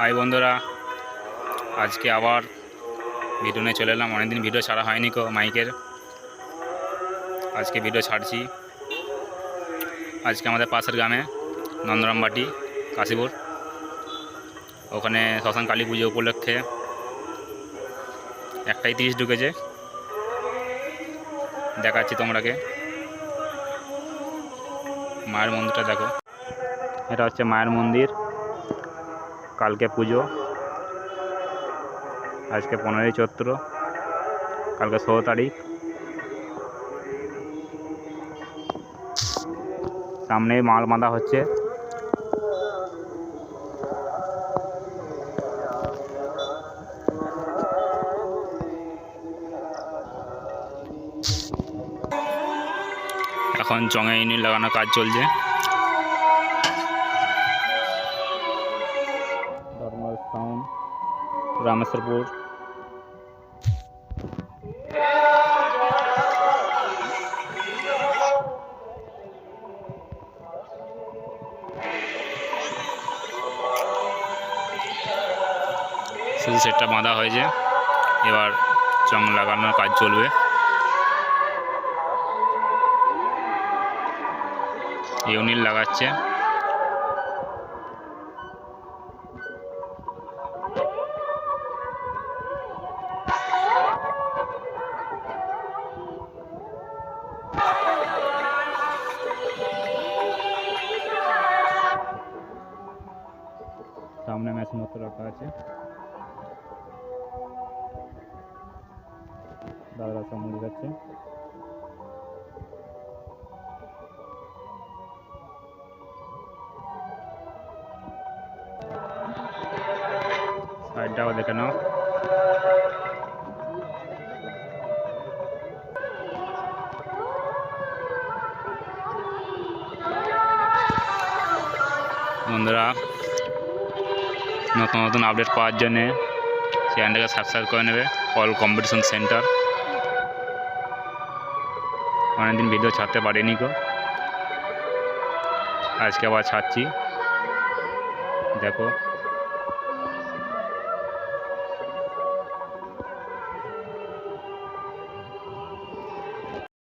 High বন্ধুরা, আজকে আবার ভিডিও নিয়ে চলে এলাম। অনেকদিন ভিডিও ছাড়া হয়নি কো মাইকের। আজকে ভিডিও ছাড়ছি। আজকে আমাদের পাশের গ্রামে নন্দরামবাটি, কাশীপুর। ওখানে শ্মশান কালী পুজো উপলক্ষে একটাই তিরিশ ঢুকেছে। দেখাচ্ছি তোমরাকে। মায়ের মন্দিরটা দেখো। এটা হচ্ছে মায়ের মন্দির। কালকে পুজো। আজকে পনেরোই চৈত্র, কালকে ষোলো তারিখ। সামনে মাল বাঁধা হচ্ছে। এখন চঙে ইউনিট লাগানোর কাজ চলছে। রামেশ্বরপুর। শুধু সেটটা বাঁধা হয়েছে। এবার চং লাগানোর কাজ চলবে। ইউনিট লাগাচ্ছে। সামনে মেশিন মতো রাখা আছে। দাদারা সব মুড়ি খাচ্ছে। সাইডটাও দেখে নাও। বন্ধুরা নতুন নতুন আপডেট পাওয়ার জন্যে চ্যানেলটাকে সাবস্ক্রাইব করে নেবে অল কম্পিটিশন সেন্টার অনেকদিন ভিডিও ছাড়তে পারিনি গো। আজকে আবার ছাড়ছি। দেখো।